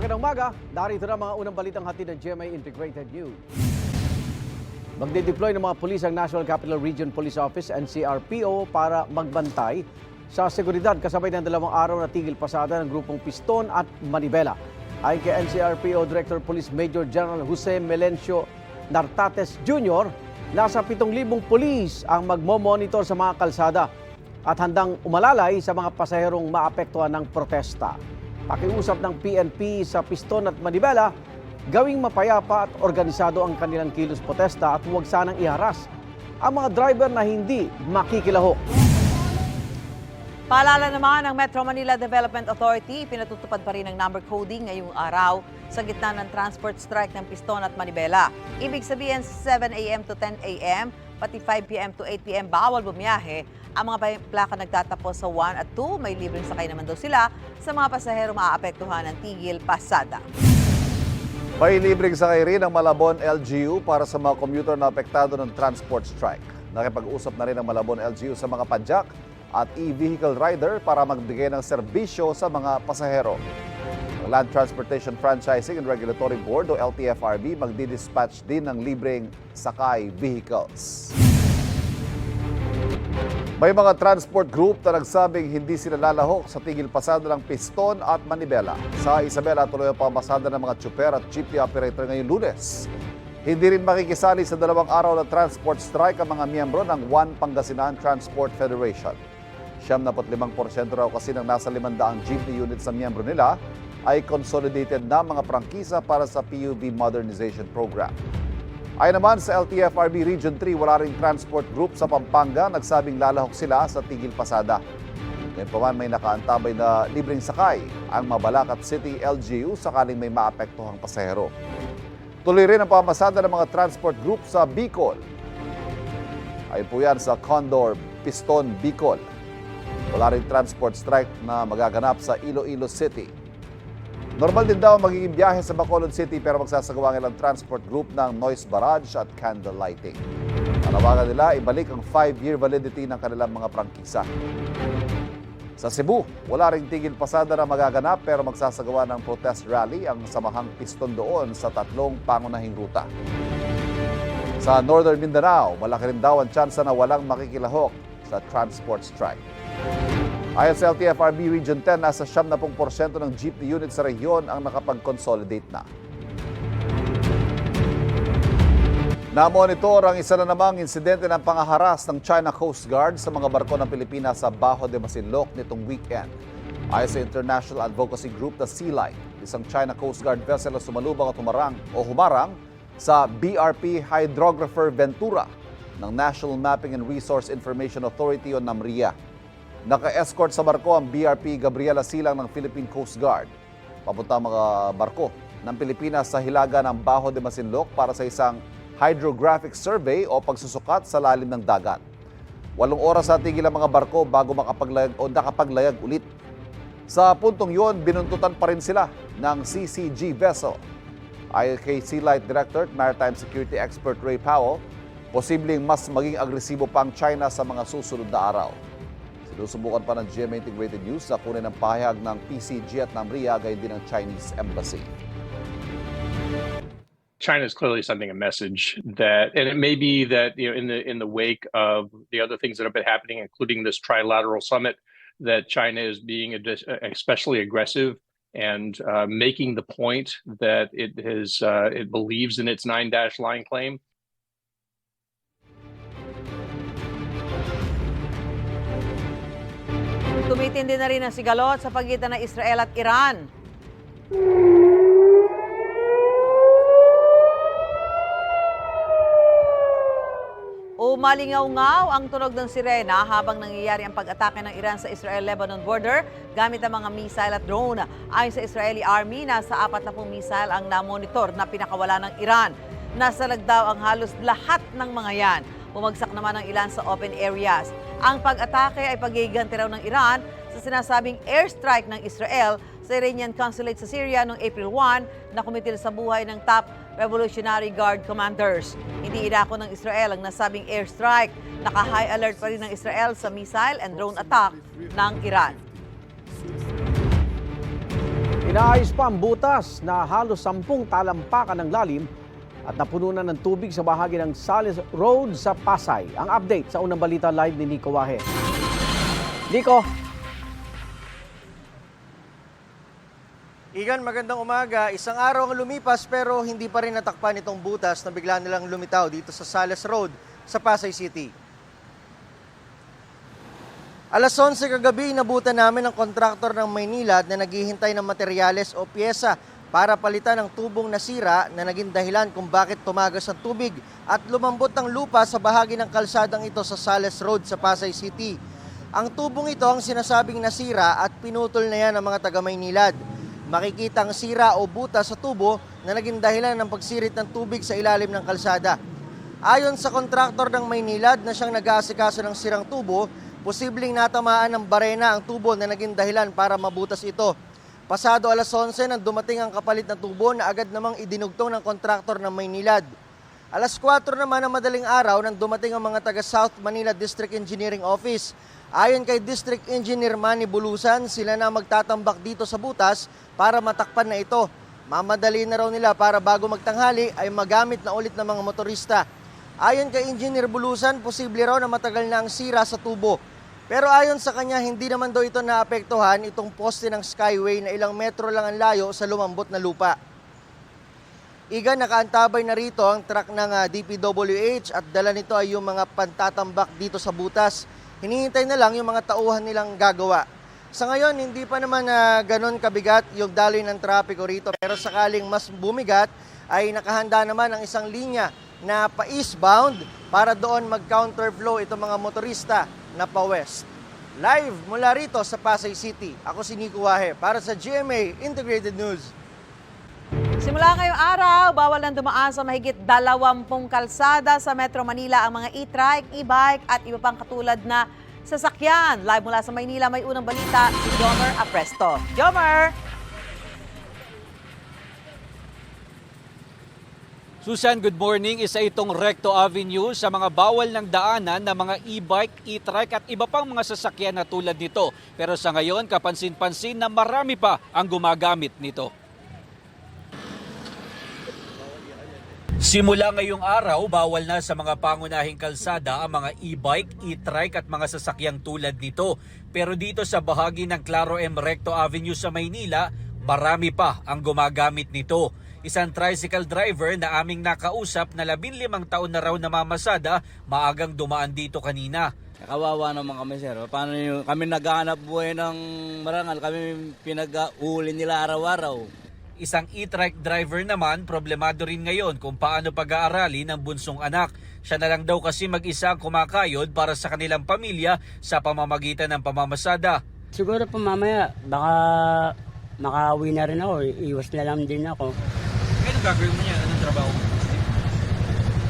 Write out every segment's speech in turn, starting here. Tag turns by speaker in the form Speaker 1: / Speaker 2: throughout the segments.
Speaker 1: Magandang umaga, narito na mga unang balitang hatid ng GMA Integrated News. Magde-deploy ng mga pulis ang National Capital Region Police Office NCRPO para magbantay sa seguridad kasabay ng dalawang araw na tigil pasada ng grupong Piston at Manibela. Ayon kay NCRPO Director Police Major General Jose Melencio Nartates Jr., nasa 7,000 pulis ang magmo-monitor sa mga kalsada at handang umalalay sa mga pasaherong maapektuhan ng protesta. Pakiusap ng PNP sa Piston at Manibela, gawing mapayapa at organisado ang kanilang kilos protesta at huwag sanang iharas ang mga driver na hindi makikilaho.
Speaker 2: Paalala naman ng Metro Manila Development Authority, pinatutupad pa rin ang number coding ngayong araw sa gitna ng transport strike ng Piston at Manibela. Ibig sabihin 7 a.m. to 10 a.m., pati 5 p.m. to 8 p.m. bawal bumiyahe. Ang mga plaka nagtatapos sa 1 at 2, may libreng sakay naman daw sila sa mga pasahero maaapektuhan ng tigil pasada.
Speaker 3: May libreng sakay rin ang Malabon LGU para sa mga commuter na apektado ng transport strike. Nakipag-usap na rin ang Malabon LGU sa mga padyak at e-vehicle rider para magbigay ng serbisyo sa mga pasahero. Land Transportation Franchising and Regulatory Board o LTFRB magdi-dispatch din ng libreng sakay vehicles. May mga transport group na nagsabing hindi sila lalahok sa tigil pasada ng Piston at Manibela. Sa Isabela, tuloy ang pamasada ng mga tsuper at jeepney operator ngayong lunes. Hindi rin makikisali sa dalawang araw na transport strike ang mga miyembro ng One Pangasinan Transport Federation. Siyam na raw kasi ng nasa 500 jeepney units sa miyembro nila ay consolidated na mga prangkisa para sa PUB Modernization Program. Ayon naman sa LTFRB Region 3, wala ring transport group sa Pampanga. Nagsabing lalahok sila sa Tigil Pasada. Ngayon pa man may nakaantabay na libreng sakay ang Mabalacat City LGU sakaling may maapektuhang pasahero. Tuloy rin ang pamasada ng mga transport group sa Bicol. Ayon po yan sa Condor Piston Bicol. Wala ring transport strike na magaganap sa Iloilo City. Normal din daw magiging biyahe sa Bacolod City pero magsasagawa ng transport group ng noise barrage at candle lighting. Panawagan nila ibalik ang 5-year validity ng kanilang mga prangkisa. Sa Cebu, wala ring tigil pasada na magaganap pero magsasagawa ng protest rally ang samahang piston doon sa tatlong pangunahing ruta. Sa Northern Mindanao, malaki rin daw ang tsansa na walang makikilahok sa transport strike. Ayon sa LTFRB Region 10, nasa 70% ng jeepney units sa rehiyon ang nakapag-consolidate na. Namonitor ang isa na namang insidente ng pangaharas ng China Coast Guard sa mga barko ng Pilipinas sa Bajo de Masinloc nitong weekend. Ayon sa international advocacy group na Sea Light, isang China Coast Guard vessel na sumalubang at humarang o humarang sa BRP Hydrographer Ventura ng National Mapping and Resource Information Authority o NAMRIA. Naka-escort sa barko ang BRP Gabriela Silang ng Philippine Coast Guard. Papunta ang mga barko ng Pilipinas sa hilaga ng Bajo de Masinloc para sa isang hydrographic survey o pagsusukat sa lalim ng dagat. Walong oras sa tigil ang mga barko bago makapaglayag o nakapaglayag ulit. Sa puntong yon, binuntutan pa rin sila ng CCG vessel. Ayon kay Sea Light Director Maritime Security Expert Ray Powell, posibleng mas maging agresibo pa ang China sa mga susunod na araw. Sinusubukan pa ng GMA Integrated News na kunin ang pahayag ng PCG at NAMRIA gayon din ng Chinese Embassy.
Speaker 4: China is clearly sending a message that, and it may be that you know, in the in the wake of the other things that have been happening, including this trilateral summit, that China is being especially aggressive and uh, making the point that it has uh, it believes in its nine dash line claim.
Speaker 2: Tumitindi na rin ang sigalot sa pagitan ng Israel at Iran. Umalingaw-ngaw ang tunog ng sirena habang nangyayari ang pag-atake ng Iran sa Israel-Lebanon border gamit ang mga missile at drone. Ayon sa Israeli Army, nasa 40 missile ang namonitor na pinakawala ng Iran. Nasalag daw ang halos lahat ng mga yan. Bumagsak naman ang ilan sa open areas. Ang pag-atake ay pagiganti raw ng Iran sa sinasabing airstrike ng Israel sa Iranian consulate sa Syria noong April 1 na kumitil sa buhay ng top Revolutionary Guard commanders. Hindi inako ng Israel ang nasabing airstrike. Naka-high alert pa rin ng Israel sa missile and drone attack ng Iran.
Speaker 1: Inaayos pa ang butas na halos sampung talampakan ng lalim at napuno na ng tubig sa bahagi ng Sales Road sa Pasay. Ang update sa unang balita live ni Nico Wahe. Nico,
Speaker 5: Igan, magandang umaga. Isang araw ang lumipas pero hindi pa rin natakpan itong butas na bigla nilang lumitaw dito sa Sales Road sa Pasay City. Alas 11 kagabi, inabutan namin ang kontraktor ng Maynilad na naghihintay ng materyales o pyesa para palitan ang tubong nasira na naging dahilan kung bakit tumagas ang tubig at lumambot ang lupa sa bahagi ng kalsadang ito sa Sales Road sa Pasay City. Ang tubong ito ang sinasabing nasira at pinutol na yan ng mga taga Maynilad. Makikita ang sira o buta sa tubo na naging dahilan ng pagsirit ng tubig sa ilalim ng kalsada. Ayon sa kontraktor ng Maynilad na siyang nag-aasikaso ng sirang tubo, posibleng natamaan ng barena ang tubo na naging dahilan para mabutas ito. Pasado alas 11 nang dumating ang kapalit na tubo na agad namang idinugtong ng kontraktor ng Maynilad. Alas 4 naman ng madaling araw nang dumating ang mga taga South Manila District Engineering Office. Ayon kay District Engineer Manny Bulusan, sila na magtatambak dito sa butas para matakpan na ito. Mamadali na raw nila para bago magtanghali ay magamit na ulit ng mga motorista. Ayon kay Engineer Bulusan, posible raw na matagal na ang sira sa tubo. Pero ayon sa kanya, hindi naman daw ito naapektuhan itong poste ng Skyway na ilang metro lang ang layo sa lumambot na lupa. Iga, nakaantabay na rito ang truck ng ah, DPWH at dala nito ay yung mga pantatambak dito sa butas. Hinihintay na lang yung mga tauhan nilang gagawa. Sa ngayon, hindi pa naman na ganon kabigat yung daloy ng trapiko rito. Pero sakaling mas bumigat, ay nakahanda naman ang isang linya na pa-eastbound para doon mag-counterflow itong mga motorista na pa-west. Live mula rito sa Pasay City, ako si Nico Wahe para sa GMA Integrated News.
Speaker 2: Simula ngayong araw, bawal nang dumaan sa mahigit 20 kalsada sa Metro Manila ang mga e-trike, e-bike at iba pang katulad na sasakyan. Live mula sa Maynila, may unang balita si Jomer Apresto. Jomer!
Speaker 6: Susan, good morning. Isa itong Recto Avenue sa mga bawal ng daanan ng mga e-bike, e-trike at iba pang mga sasakyan na tulad nito. Pero sa ngayon, kapansin-pansin na marami pa ang gumagamit nito. Simula ngayong araw, bawal na sa mga pangunahing kalsada ang mga e-bike, e-trike at mga sasakyang tulad nito. Pero dito sa bahagi ng Claro M. Recto Avenue sa Maynila, marami pa ang gumagamit nito. Isang tricycle driver na aming nakausap na 15 taon na raw namamasada, maagang dumaan dito kanina.
Speaker 7: Kawawa naman kami sir. Paano yung, kami naghahanap buhay ng marangal, kami pinag-uli nila araw-araw.
Speaker 6: Isang e-trike driver naman, problemado rin ngayon kung paano pag-aarali ng bunsong anak. Siya na lang daw kasi mag-isa ang kumakayod para sa kanilang pamilya sa pamamagitan ng pamamasada.
Speaker 8: Siguro po mamaya, baka makauwi na rin ako. Iwas na lang din ako.
Speaker 6: Gagawin mo niya? Anong trabaho mo?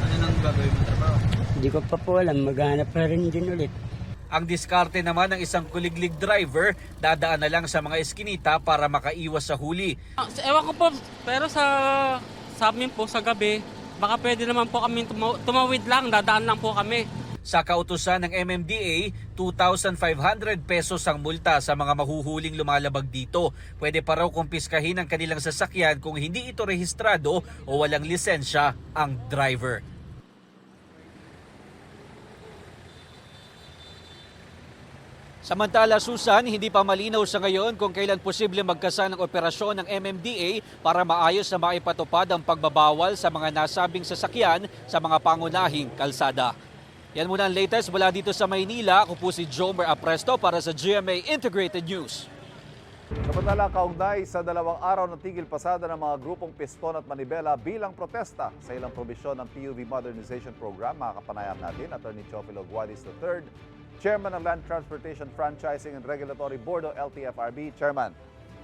Speaker 6: Ano nang gagawin mo trabaho?
Speaker 8: Hindi ko pa po alam, maghanap pa rin din ulit.
Speaker 6: Ang diskarte naman ng isang kuliglig driver, dadaan na lang sa mga eskinita para makaiwas sa huli.
Speaker 9: Ah, Ewan ko po, pero sa, sa amin po sa gabi, baka pwede naman po kami tumaw- tumawid lang, dadaan lang po kami.
Speaker 6: Sa kautusan ng MMDA, 2,500 pesos ang multa sa mga mahuhuling lumalabag dito. Pwede pa raw kumpiskahin ang kanilang sasakyan kung hindi ito rehistrado o walang lisensya ang driver. Samantala, Susan, hindi pa malinaw sa ngayon kung kailan posible magkasa ng operasyon ng MMDA para maayos na maipatupad ang pagbabawal sa mga nasabing sasakyan sa mga pangunahing kalsada. Yan muna ang latest mula dito sa Maynila. Ako po si Jomer Apresto para sa GMA Integrated News.
Speaker 3: Samantala, kaugnay sa dalawang araw ng tigil pasada ng mga grupong Piston at Manibela bilang protesta sa ilang probisyon ng PUV Modernization Program, makakapanayam natin, Attorney Chofilo Guadis III, Chairman ng Land Transportation Franchising and Regulatory Board o LTFRB. Chairman,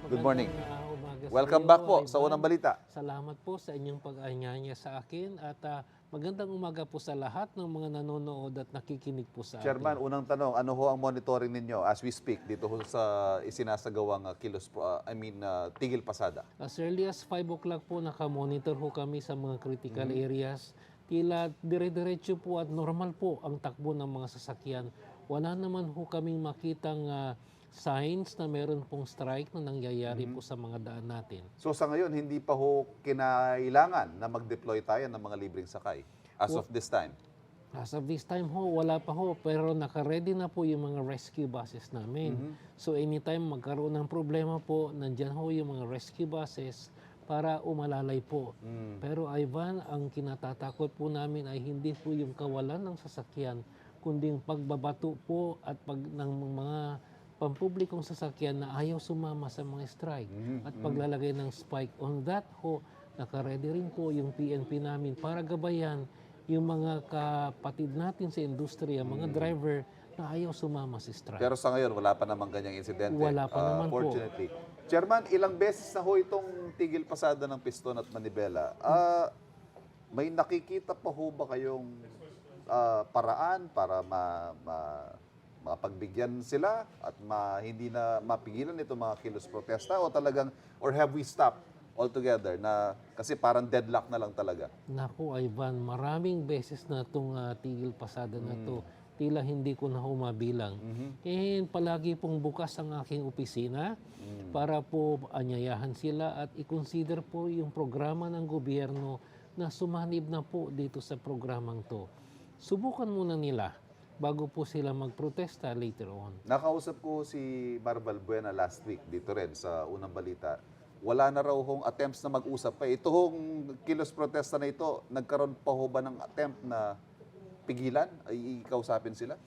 Speaker 3: good morning.
Speaker 10: Magandang, ah,
Speaker 3: Welcome back po sa unang balita.
Speaker 10: Salamat po sa inyong pag-anyaya sa akin at ah, magandang umaga po sa lahat ng mga nanonood at nakikinig po sa
Speaker 3: Chairman,
Speaker 10: atin.
Speaker 3: unang tanong, ano ho ang monitoring ninyo as we speak dito ho sa isinasagawang uh, kilos, uh, I mean, uh, tigil pasada?
Speaker 10: As early as 5 o'clock po nakamonitor ho kami sa mga critical
Speaker 3: Mm-hmm.
Speaker 10: areas. Tila dire-diretso po at normal po ang takbo ng mga sasakyan. Wala naman ho kaming makitang ah, signs na meron pong strike na nangyayari
Speaker 3: Mhm.
Speaker 10: po sa mga daan natin.
Speaker 3: So sa ngayon, hindi pa ho kinailangan na mag-deploy tayo ng mga libreng sakay as
Speaker 10: Wa-
Speaker 3: of this time.
Speaker 10: As of this time ho, wala pa ho, pero naka-ready na po yung mga rescue buses namin.
Speaker 3: Mhm.
Speaker 10: So anytime magkaroon ng problema po, nandyan ho yung mga rescue buses para umalalay po.
Speaker 3: Mm.
Speaker 10: Pero Ivan, ang kinatatakot po namin ay hindi po yung kawalan ng sasakyan, kundi yung pagbabato po at pag ng mga pampublikong sasakyan na ayaw sumama sa mga strike
Speaker 3: Mhm,
Speaker 10: at
Speaker 3: mhm.
Speaker 10: paglalagay ng spike. On that ho, nakaredy rin po yung PNP namin para gabayan yung mga kapatid natin sa industriya, mga driver na ayaw sumama sa strike.
Speaker 3: Pero sa ngayon, wala pa namang ganyang insidente.
Speaker 10: Wala pa
Speaker 3: Ah,
Speaker 10: naman po.
Speaker 3: Fortunately. Chairman, ilang beses na ho itong tigil pasada ng piston at manibela. Ah, may nakikita pa ho ba kayong ah, paraan para ma, ma, mapagbigyan sila at ma, hindi na mapigilan itong mga kilos protesta o talagang or have we stopped altogether na kasi parang deadlock na lang talaga.
Speaker 10: Naku, Ivan, maraming beses na itong ah, tigil pasada na to. Tila hindi ko na humabilang. And palagi pong bukas ang aking opisina para po anyayahan sila at i-consider po yung programa ng gobyerno na sumanib na po dito sa programang to. Subukan muna nila bago po sila magprotesta later on.
Speaker 3: Nakausap ko si Marval Buena last week dito rin sa unang balita. Wala na raw hong attempts na mag-usap pa. Ito hong kilos protesta na ito, nagkaroon pa ho ba ng attempt na pigilan? Ay ikausapin sila?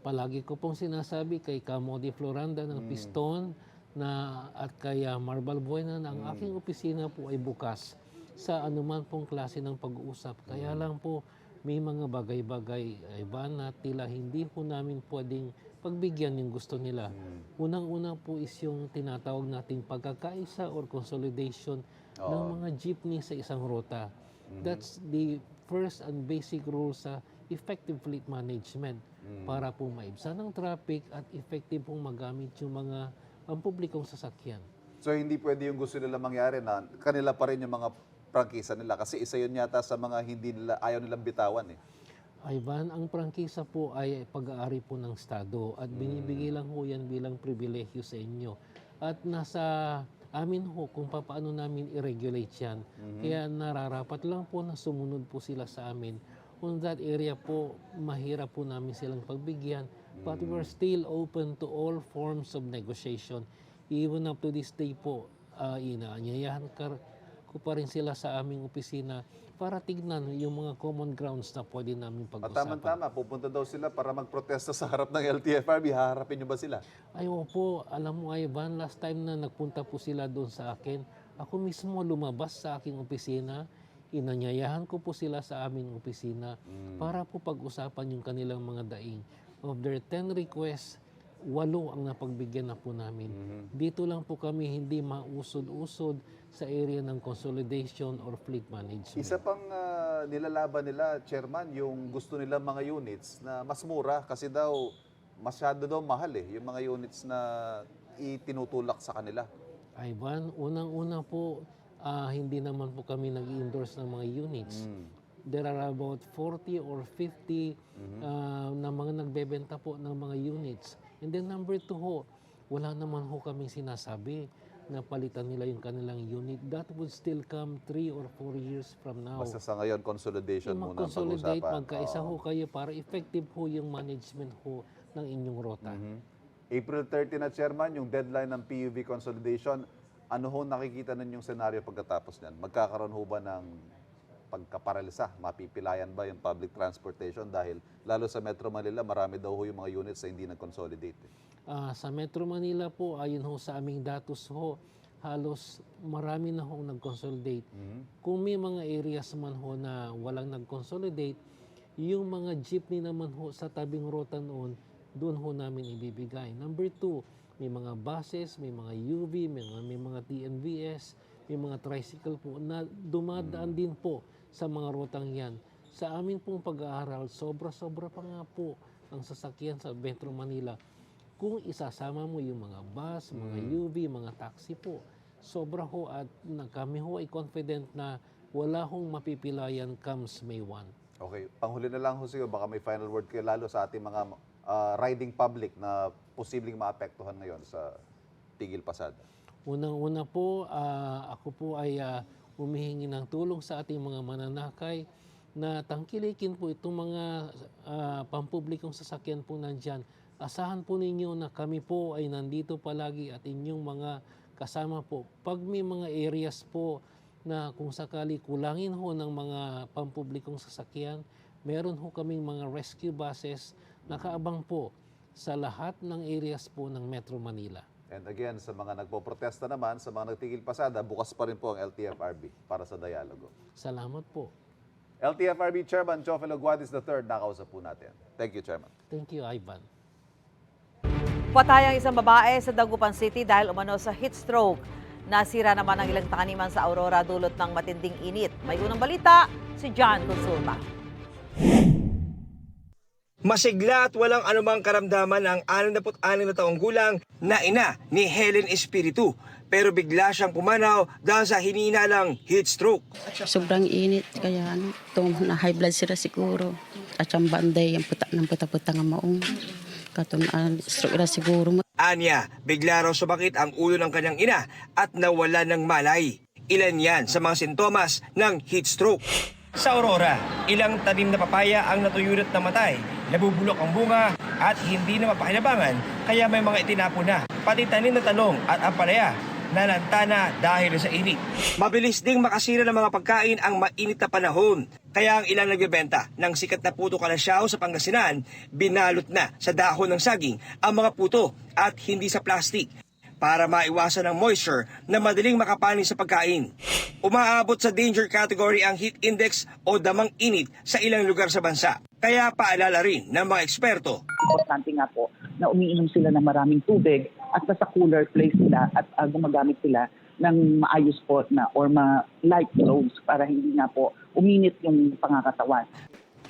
Speaker 10: Palagi ko pong sinasabi kay Camodi Floranda ng Piston na at kay ah, Marble Buena na ang aking opisina po ay bukas sa anuman pong klase ng pag-uusap. Kaya lang po may mga bagay-bagay iba na tila hindi po namin pwedeng pagbigyan yung gusto nila. Unang-una po is yung tinatawag nating pagkakaisa or consolidation ng mga jeepney sa isang rota. That's the first and basic rule sa effective fleet management para po maibsan ng traffic at effective pong magamit yung mga pampublikong sasakyan.
Speaker 3: So hindi pwede yung gusto nila mangyari na kanila pa rin yung mga prangkisa nila kasi isa yun yata sa mga hindi nila ayaw nilang bitawan eh.
Speaker 10: Ivan, ang prangkisa po ay pag-aari po ng Estado at binibigay lang ho yan bilang pribilehyo sa inyo. At nasa amin ho kung paano namin i-regulate yan. Kaya nararapat lang po na sumunod po sila sa amin. On that area po, mahirap po namin silang pagbigyan. But we're still open to all forms of negotiation. Even up to this day po, uh, inaanyayahan ka, ko pa rin sila sa aming opisina para tignan yung mga common grounds na pwede namin
Speaker 3: At
Speaker 10: pag-usapan.
Speaker 3: tama-tama, pupunta daw sila para magprotesta sa harap ng LTFRB. Haharapin nyo ba sila?
Speaker 10: Ay, opo, alam mo Ivan, last time na nagpunta po sila doon sa akin, ako mismo lumabas sa aking opisina, inanyayahan ko po sila sa aming opisina para po pag-usapan yung kanilang mga daing. Of their 10 requests, walo ang napagbigyan na po namin. Dito lang po kami hindi mausod-usod sa area ng consolidation or fleet management.
Speaker 3: Isa pang ah, nilalaban nila, Chairman, yung gusto nila mga units na mas mura kasi daw masyado daw mahal eh, yung mga units na itinutulak sa kanila.
Speaker 10: Ivan, unang-una po, ah, hindi naman po kami nag-endorse ng mga units. There are about 40 or 50 ah, na mga nagbebenta po ng mga units. And then number two ho, wala naman ho kaming sinasabi na palitan nila yung kanilang unit. That would still come 3 or 4 years from now.
Speaker 3: Basta sa ngayon, consolidation
Speaker 10: Yung
Speaker 3: muna ang pag-usapan.
Speaker 10: magkaisa
Speaker 3: Oo.
Speaker 10: ho kayo para effective ho yung management ho ng inyong rota.
Speaker 3: April 30 na, Chairman, yung deadline ng PUV consolidation. Ano ho nakikita ninyong senaryo pagkatapos niyan? Magkakaroon ho ba ng pagkaparalisa? Mapipilayan ba yung public transportation? Dahil lalo sa Metro Manila, marami daw ho yung mga units na hindi nag-consolidate.
Speaker 10: Ah, sa Metro Manila po, ayon ho sa aming datos ho, halos marami na ho nag-consolidate. Kung may mga areas man ho na walang nag-consolidate, yung mga jeepney naman ho sa tabing rota noon, doon ho namin ibibigay. Number two, may mga buses, may mga UV, may mga, may mga TNVS, may mga tricycle po na dumadaan din po sa mga rotang yan. Sa amin pong pag-aaral, sobra-sobra pa nga po ang sasakyan sa Metro Manila. Kung isasama mo yung mga bus, mga UV, mga taxi po, sobra ho at na kami ho ay confident na wala hong mapipilayan comes May 1.
Speaker 3: Okay, panghuli na lang ho siguro, baka may final word kayo lalo sa ating mga ah, riding public na posibleng maapektuhan ngayon sa tigil pasada?
Speaker 10: Unang-una po, ah, ako po ay ah, humihingi ng tulong sa ating mga mananakay na tangkilikin po itong mga ah, pampublikong sasakyan po nandyan. Asahan po ninyo na kami po ay nandito palagi at inyong mga kasama po. Pag may mga areas po na kung sakali kulangin ho ng mga pampublikong sasakyan, meron ho kaming mga rescue buses nakaabang po sa lahat ng areas po ng Metro Manila.
Speaker 3: And again, sa mga nagpo-protesta naman, sa mga nagtigil pasada, bukas pa rin po ang LTFRB para sa dialogo.
Speaker 10: Salamat po.
Speaker 3: LTFRB Chairman Chofelo Guadis III, nakausap po natin. Thank you, Chairman.
Speaker 10: Thank you, Ivan.
Speaker 2: Patay ang isang babae sa Dagupan City dahil umano sa heat stroke. Nasira naman ang ilang taniman sa Aurora dulot ng matinding init. May unang balita, si John Consulta.
Speaker 11: Masigla at walang anumang karamdaman ang 66 na taong gulang na ina ni Helen Espiritu. Pero bigla siyang pumanaw dahil sa hininalang heat stroke.
Speaker 12: Sobrang init, kaya ano, ito, na high blood sila siguro. At yung banday, yung puta ng puta-puta nga maong. Katong uh, stroke na siguro.
Speaker 11: Anya, bigla raw sumakit ang ulo ng kanyang ina at nawala ng malay. Ilan yan sa mga sintomas ng heat stroke. Sa Aurora, ilang tanim na papaya ang natuyunot na matay, nabubulok ang bunga at hindi na mapakinabangan kaya may mga itinapo na, pati tanim na talong at ampalaya na nantana dahil sa init. Mabilis ding makasira ng mga pagkain ang mainit na panahon. Kaya ang ilang nagbebenta ng sikat na puto kalasyaw sa Pangasinan, binalot na sa dahon ng saging ang mga puto at hindi sa plastic para maiwasan ang moisture na madaling makapanin sa pagkain. Umaabot sa danger category ang heat index o damang init sa ilang lugar sa bansa. Kaya paalala rin ng mga eksperto
Speaker 13: importante nga po na umiinom sila ng maraming tubig at nasa cooler place sila at uh, gumagamit sila ng maayos po na or ma light clothes para hindi nga po uminit yung pangangatawan.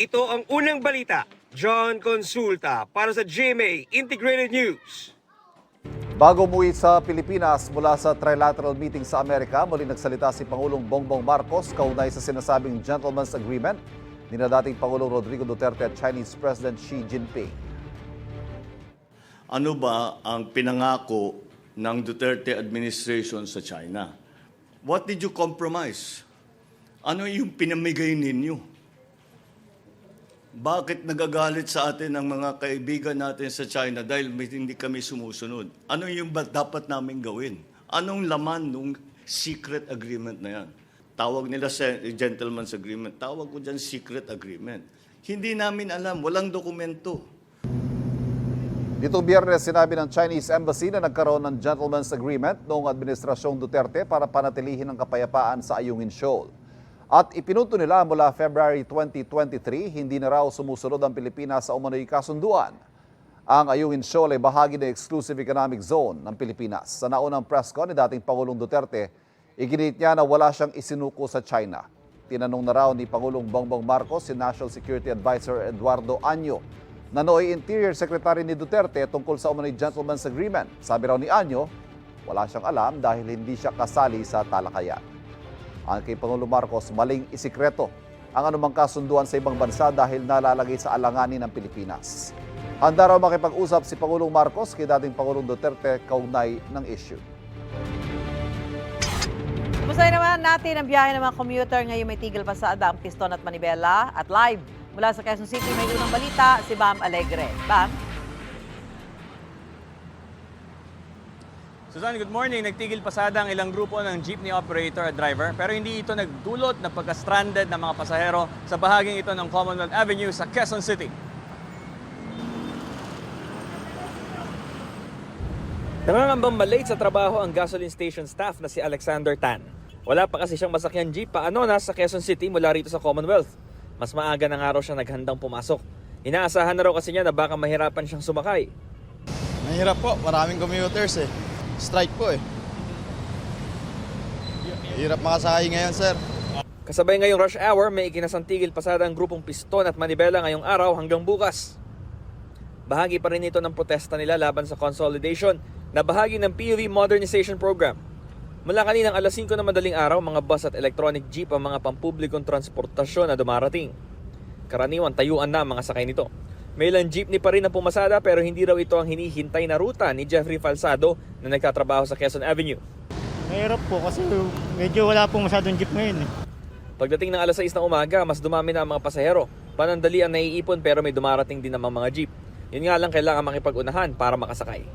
Speaker 11: Ito ang unang balita. John Consulta para sa GMA Integrated News.
Speaker 3: Bago umuwi sa Pilipinas mula sa trilateral meeting sa Amerika, muli nagsalita si Pangulong Bongbong Marcos kaunay sa sinasabing Gentleman's Agreement ni na dating Pangulong Rodrigo Duterte at Chinese President Xi Jinping.
Speaker 14: Ano ba ang pinangako ng Duterte administration sa China? What did you compromise? Ano yung pinamigay ninyo? Bakit nagagalit sa atin ang mga kaibigan natin sa China dahil hindi kami sumusunod? Ano yung dapat namin gawin? Anong laman nung secret agreement na yan? Tawag nila sa gentleman's agreement. Tawag ko dyan secret agreement. Hindi namin alam. Walang dokumento.
Speaker 3: Nitong biyernes, sinabi ng Chinese Embassy na nagkaroon ng gentleman's agreement noong administrasyong Duterte para panatilihin ang kapayapaan sa Ayungin Shoal. At ipinunto nila mula February 2023, hindi na raw sumusunod ang Pilipinas sa umano'y kasunduan. Ang Ayungin Shoal ay bahagi ng Exclusive Economic Zone ng Pilipinas. Sa naunang press con ni dating Pangulong Duterte, iginit niya na wala siyang isinuko sa China. Tinanong na raw ni Pangulong Bongbong Marcos si National Security Advisor Eduardo Anyo na nooy Interior Secretary ni Duterte tungkol sa umano'y gentleman's agreement. Sabi raw ni Anyo, wala siyang alam dahil hindi siya kasali sa talakayan. Ang kay Pangulong Marcos, maling isikreto ang anumang kasunduan sa ibang bansa dahil nalalagay sa alanganin ng Pilipinas. Handa raw makipag-usap si Pangulong Marcos kay dating Pangulong Duterte kaugnay ng issue.
Speaker 2: Kumustahin naman natin ang biyahe ng mga commuter ngayong may tigil pasada ang Piston at Manibela at live mula sa Quezon City may unang balita si Bam Alegre. Bam?
Speaker 15: Susan, good morning. Nagtigil pasada ang ilang grupo ng jeepney operator at driver pero hindi ito nagdulot na pagka-stranded ng mga pasahero sa bahaging ito ng Commonwealth Avenue sa Quezon City.
Speaker 16: Nangangambang malate sa trabaho ang gasoline station staff na si Alexander Tan. Wala pa kasi siyang masakyan jeep paano nasa Quezon City mula rito sa Commonwealth. Mas maaga na nga raw siya naghandang pumasok. Inaasahan na raw kasi niya na baka mahirapan siyang sumakay.
Speaker 17: Mahirap po, maraming commuters eh. Strike po eh. Hirap makasakay ngayon, sir.
Speaker 16: Kasabay ngayong rush hour, may ikinasantigil pasada ang grupong Piston at Manibela ngayong araw hanggang bukas. Bahagi pa rin ito ng protesta nila laban sa consolidation na bahagi ng PUV Modernization Program. Mula kaninang alas 5 na madaling araw, mga bus at electronic jeep ang mga pampublikong transportasyon na dumarating. Karaniwan tayuan na ang mga sakay nito. May ilang jeepney pa rin ang pumasada pero hindi raw ito ang hinihintay na ruta ni Jeffrey Falsado na nagtatrabaho sa Quezon Avenue.
Speaker 18: Mahirap po kasi medyo wala pong masyadong jeep ngayon. Eh.
Speaker 16: Pagdating ng alas 6 ng umaga, mas dumami na ang mga pasahero. Panandali ang naiipon pero may dumarating din namang mga jeep. Yun nga lang kailangan makipag-unahan para makasakay.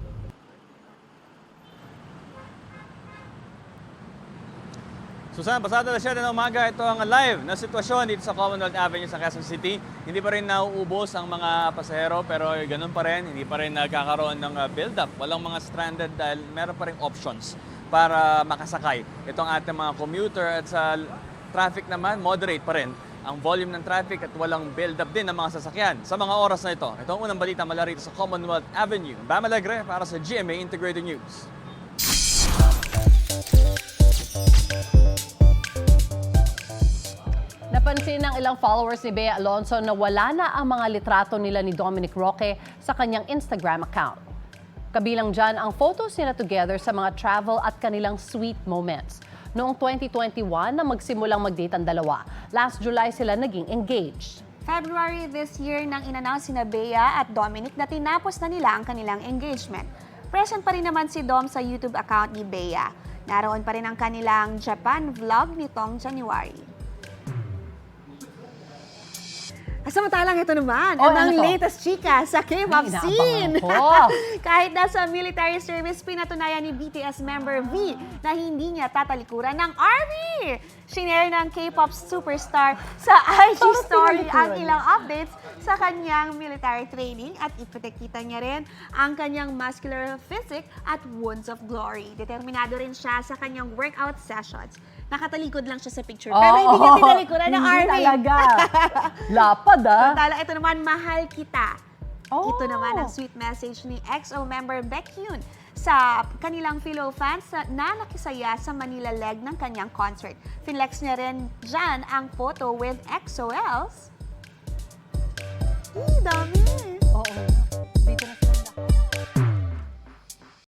Speaker 15: Susan, pasado na siya ng umaga. Ito ang live na sitwasyon dito sa Commonwealth Avenue sa Quezon City. Hindi pa rin nauubos ang mga pasahero pero ganun pa rin. Hindi pa rin nagkakaroon ng uh, build-up. Walang mga stranded dahil meron pa rin options para makasakay. Ito ang ating mga commuter at sa traffic naman, moderate pa rin ang volume ng traffic at walang build-up din ng mga sasakyan sa mga oras na ito. Ito ang unang balita mula rito sa Commonwealth Avenue. Bam Alegre para sa GMA Integrated News.
Speaker 19: Napansin ng ilang followers ni Bea Alonso na wala na ang mga litrato nila ni Dominic Roque sa kanyang Instagram account. Kabilang dyan ang photos nila together sa mga travel at kanilang sweet moments. Noong 2021 na magsimulang mag-date ang dalawa, last July sila naging engaged.
Speaker 20: February this year nang inannounce sina Bea at Dominic na tinapos na nila ang kanilang engagement. Present pa rin naman si Dom sa YouTube account ni Bea. Naroon pa rin ang kanilang Japan vlog nitong January. Samantalang ito naman,
Speaker 19: Oh,
Speaker 20: ang
Speaker 19: ano
Speaker 20: latest chika sa K-pop scene. Kahit nasa military service, pinatunayan ni BTS member V na hindi niya tatalikuran ng army. Shinare ng K-pop superstar sa IG story ang ilang updates sa kanyang military training at ipitekita niya rin ang kanyang muscular physique at wounds of glory. Determinado rin siya sa kanyang workout sessions. Nakatalikod lang siya sa picture, pero hindi niya tinalikuran ng
Speaker 19: Hindi
Speaker 20: army.
Speaker 19: talaga. Lapad ah.
Speaker 20: Samantala, ito naman, mahal kita.
Speaker 19: Oh.
Speaker 20: Ito naman ang sweet message ni EXO member Baekhyun sa kanilang fellow fans na, na nakisaya sa Manila leg ng kanyang concert. Finlex niya rin dyan ang photo with 이 남일. 어, 어. 어.